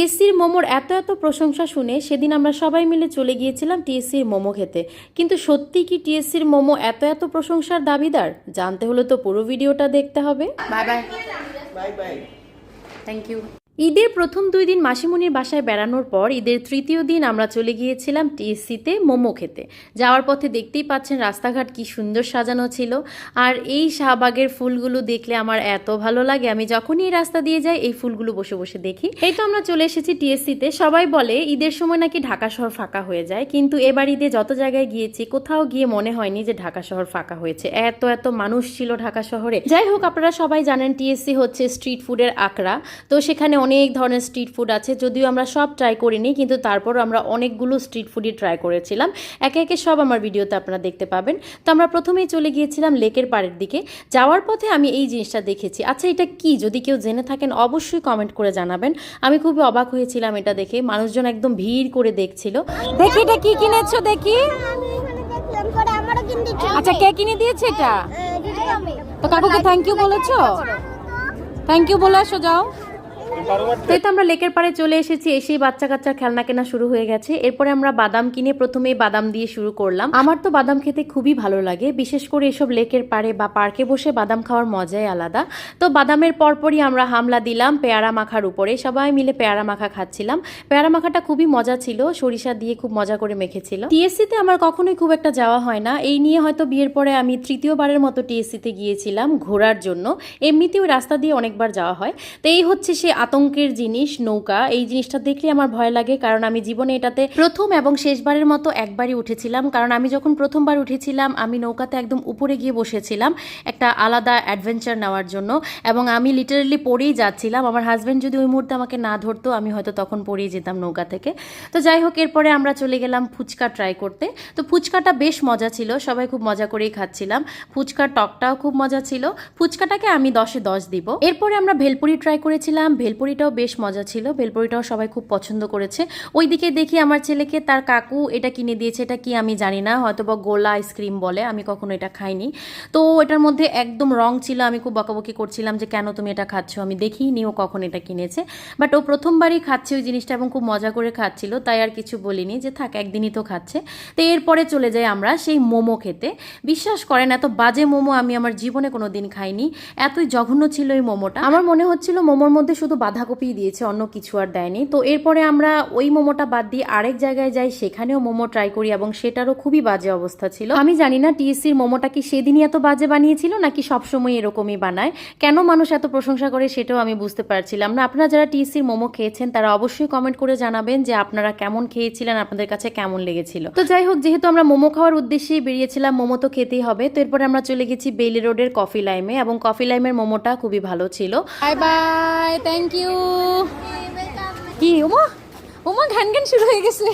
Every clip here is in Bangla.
টিএসসির মোমোর এত এত প্রশংসা শুনে সেদিন আমরা সবাই মিলে চলে গিয়েছিলাম টিএসসির মোমো খেতে। কিন্তু সত্যি কি টিএসসির মোমো এত এত প্রশংসার দাবিদার? জানতে হলে তো পুরো ভিডিওটা দেখতে হবে। Bye bye. Bye bye. Thank you ঈদের প্রথম দুই দিন মাসিমণির বাসায় বেড়ানোর পর ঈদের তৃতীয় দিন আমরা চলে গিয়েছিলাম টিএসসিতে মোমো খেতে। যাওয়ার পথে দেখতেই পাচ্ছেন রাস্তাঘাট কি সুন্দর সাজানো ছিল। আর এই শাহবাগের ফুলগুলো দেখলে আমার এত ভালো লাগে। আমি যখনই এই রাস্তা দিয়ে যাই, এই ফুলগুলো বসে বসে দেখি। এই তো আমরা চলে এসেছি টিএসসিতে। সবাই বলে ঈদের সময় নাকি ঢাকা শহর ফাঁকা হয়ে যায়। কিন্তু এবার ঈদে যত জায়গায় গিয়েছি, কোথাও গিয়ে মনে হয়নি যে ঢাকা শহর ফাঁকা হয়েছে। এত এত মানুষ ছিল ঢাকা শহরে। যাই হোক, আপনারা সবাই জানেন টিএসসি হচ্ছে স্ট্রিট ফুডের আকড়া তো সেখানে অনেক ধরনের স্ট্রিট ফুড আছে যদিও আমরা সব ট্রাই করিনি কিন্তু তারপর আমরা অনেকগুলো স্ট্রিট ফুডই ট্রাই করেছিলাম। একে একে সব আমার ভিডিওতে আপনারা দেখতে পাবেন। তো আমরা প্রথমেই চলে গিয়েছিলাম লেকের পাড়ের দিকে। যাওয়ার পথে আমি এই জিনিসটা দেখেছি। আচ্ছা এটা কি? যদি কেউ জেনে থাকেন অবশ্যই কমেন্ট করে জানাবেন। আমি খুবই অবাক হয়েছিলাম এটা দেখে। মানুষজন একদম ভিড় করে দেখছিল। দেখি এটা কি কিনেছো দেখি। আচ্ছা কে কিনে দিয়েছে এটা? তো কাকুকে থ্যাংক ইউ বলেছ? থ্যাংক ইউ বলে আসো যাও। তো আমরা লেকের পাড়ে চলে এসেছি, এসেই বাচ্চা কাচ্চার খেলনা কেনা শুরু হয়ে গেছে। এরপরে আমরা বাদাম কিনে প্রথমেই বাদাম দিয়ে শুরু করলাম। আমার তো বাদাম খেতে খুবই ভালো লাগে, বিশেষ করে এসব লেকের পাড়ে বা পার্কে বসে বাদাম খাওয়ার মজাই আলাদা। তো বাদামের পরপরই আমরা হামলা দিলাম পেয়ারা মাখার উপরে, সবাই মিলে পেয়ারা মাখা খাচ্ছিলাম। পেয়ারা মাখাটা খুবই মজা ছিল, সরিষা দিয়ে খুব মজা করে মেখেছিল টিএসসিতে আমার কখনোই খুব একটা যাওয়া হয় না, এই নিয়ে হয়তো বিয়ের পরে আমি তৃতীয়বারের মতো টিএসসিতে গিয়েছিলাম ঘোরার জন্য। এমনিতেও রাস্তা দিয়ে অনেকবার যাওয়া হয়। তো এই হচ্ছে সে আতঙ্কের জিনিস, নৌকা, এই জিনিসটা দেখলে আমার ভয় লাগে। কারণ আমি জীবনে এটাতে প্রথম এবং শেষবারের মতো একবারই উঠেছিলাম। কারণ আমি যখন প্রথমবার উঠেছিলাম, আমি নৌকাতে একদম উপরে গিয়ে বসেছিলাম একটা আলাদা অ্যাডভেঞ্চার নেওয়ার জন্য। এবং আমি লিটারেলি পড়েই যাচ্ছিলাম। আমার হাজব্যান্ড যদি ওই মুহূর্তে আমাকে না ধরতো, আমি হয়তো তখন পড়েই যেতাম নৌকা থেকে। তো যাই হোক, এরপরে আমরা চলে গেলাম ফুচকা ট্রাই করতে। তো ফুচকাটা বেশ মজা ছিল, সবাই খুব মজা করেই খাচ্ছিলাম। ফুচকার টকটাও খুব মজা ছিল। ফুচকাটাকে আমি দশে দশ দিব। এরপরে আমরা ভেলপুরি ট্রাই করেছিলাম। ভেলপুরিটাও বেশ মজা ছিল। ভেলপুরিটাও সবাই খুব পছন্দ করেছে। ওইদিকে দেখি আমার ছেলেকে তার কাকু এটা কিনে দিয়েছে, এটা কি আমি জানি না হয়তো বা গোলা আইসক্রিম বলে, আমি কখনো এটা খাইনি। তো এটার মধ্যে একদম রং ছিল, আমি খুব বকাবকি করছিলাম যে, কেন তুমি এটা খাচ্ছ? আমি দেখিনি, ও কখন এটা কিনেছে। বাট ও প্রথমবারই খাচ্ছে ওই জিনিসটা এবং খুব মজা করে খাচ্ছিল, তাই আর কিছু বলিনি যে, থাক, একদিনই তো খাচ্ছে। তো এরপরে চলে যাই আমরা সেই মোমো খেতে। বিশ্বাস করেন, এত বাজে মোমো আমি আমার জীবনে কোনো দিন খাইনি। এতই জঘন্য ছিল এই মোমোটা। আমার মনে হচ্ছিল মোমোর মধ্যে শুধু বাঁধাকপি দিয়েছে, অন্য কিছু আর দেয়নি। তো এরপরে আমরা ওই মোমোটা বাদ দিয়ে আরেক জায়গায় যাই, সেখানেও মোমো ট্রাই করি এবং সেটারও খুবই বাজে অবস্থা ছিল। আমি জানি না টিএসসির মোমোটা কি সেদিনই এত বাজে বানিয়েছিল নাকি সবসময় এরকমই বানায়। কেন মানুষ এত প্রশংসা করে সেটাও আমি বুঝতে পারছিলাম না। আপনারা যারা টিএসসির মোমো খেয়েছেন, তারা অবশ্যই কমেন্ট করে জানাবেন যে আপনারা কেমন খেয়েছিলেন, আপনাদের কাছে কেমন লেগেছিল। তো যাই হোক, যেহেতু আমরা মোমো খাওয়ার উদ্দেশ্যেই বেরিয়েছিলাম, মোমো তো খেতেই হবে। তো এরপরে আমরা চলে গেছি বেইলি রোডের কফি লাইমে এবং কফি লাইমের মোমোটা খুবই ভালো ছিল। বাই বাই থ্যাংক ইউ কি, ওমা? ওমা, ঘ্যান ঘ্যান শুরু হয়ে গেছে।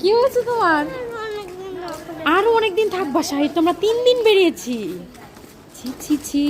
কি হয়েছে তোমার? আরও অনেকদিন থাকবা শাহিদ তোমরা তিন দিন বেরিয়েছি। ছি ছি ছি।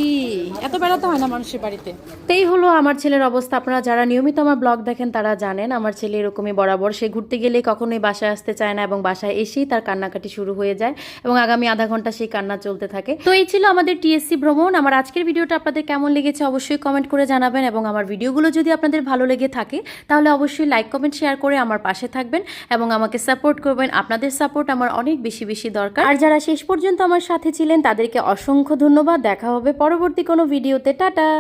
এত বেড়াতে হয় না মানুষের বাড়িতে। তেই হলো আমার ছেলের অবস্থা। আপনারা যারা নিয়মিত আমার ব্লগ দেখেন, তারা জানেন আমার ছেলে এরকমই বরাবর। সে ঘুরতে গেলে কখনোই বাসায় আসতে চায় না এবং বাসায় এসেই তার কান্নাকাটি শুরু হয়ে যায় এবং আগামী আধা ঘণ্টা সেই কান্না চলতে থাকে। তো এই ছিল আমাদের টিএসসি ভ্রমণ। আমার আজকের ভিডিওটা আপনাদের কেমন লেগেছে অবশ্যই কমেন্ট করে জানাবেন এবং আমার ভিডিওগুলো যদি আপনাদের ভালো লেগে থাকে, তাহলে অবশ্যই লাইক কমেন্ট শেয়ার করে আমার পাশে থাকবেন এবং আমাকে সাপোর্ট করবেন। আপনাদের সাপোর্ট আমার অনেক বেশি বেশি দরকার। আর যারা শেষ পর্যন্ত আমার সাথে ছিলেন, তাদেরকে অসংখ্য ধন্যবাদ। দেখা হবে পরবর্তী কোনো ভিডিওতে। টাটা!